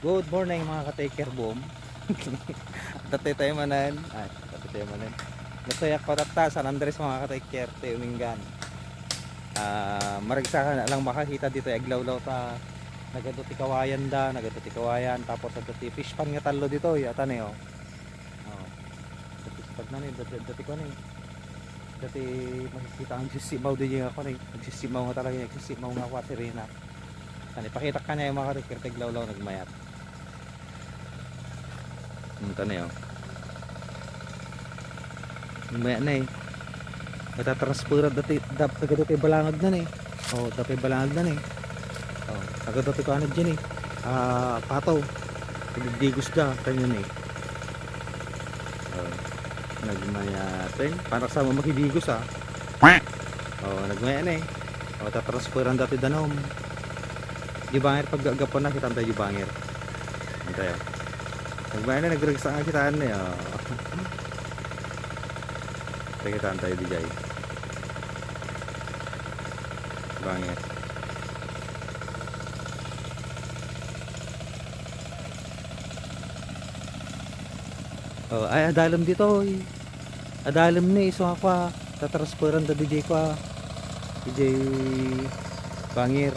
Good morning mga ka-taker boom. Tatay tayo manan. Ay, tatay tayo manan. Nasayak ko tatta San Andres mga ka-taker. Tayo minggan. Ah, maragsa ka na lang makakita dito aglawlaw ta nagaduti kawayan da, nagaduti kawayan tapos nagaduti fish pan nga talo dito yata ni oh. Oh. Dati sa na ni dati dati ko ni. Dati makikita ang sisimaw din yung ako ni. Nagsisimaw nga talaga, nagsisimaw nga ako at sirena. Kan ipakita ka niya yung mga ka-taker taglawlaw nagmayat. Yung tanay oh. Maya na eh. Natatransfera dati dap taga dati balangag na eh. Oh, dati balangag na eh. Oh, taga dati ko ano dyan eh. Ah, pataw. Pagdigos da kanyan eh. Oh, nagmayatin. Para sa mga makidigos ah. Oh, nagmaya na eh. Oh, tatransferan dati danom. Di bangir pag gagapon na kita tayo di bangir. Antay ah. Nagmaya na nagragsa nga kita na eh. Oh. Tayo kita tayo di jay. Bangir. Oh, ay adalam dito. Oy. Adalam ni iso ako. ah. Tatransferan da DJ ko. ah. DJ Bangir.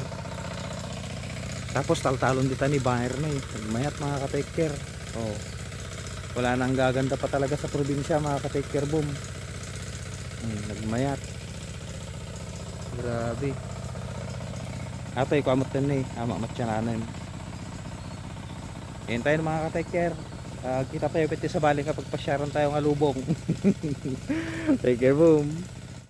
Tapos taltalon dito ni Bangir na eh. Mayat mga ka-taker. Oh. Wala nang gaganda pa talaga sa probinsya mga ka-taker boom. Hmm, nagmayat. Grabe. Atoy ko amot din eh. Ama matsyananan. Yan tayo mga ka-taker. Ah, kita tayo piti sa baling kapag pasyaran tayo ng alubong. Take care boom.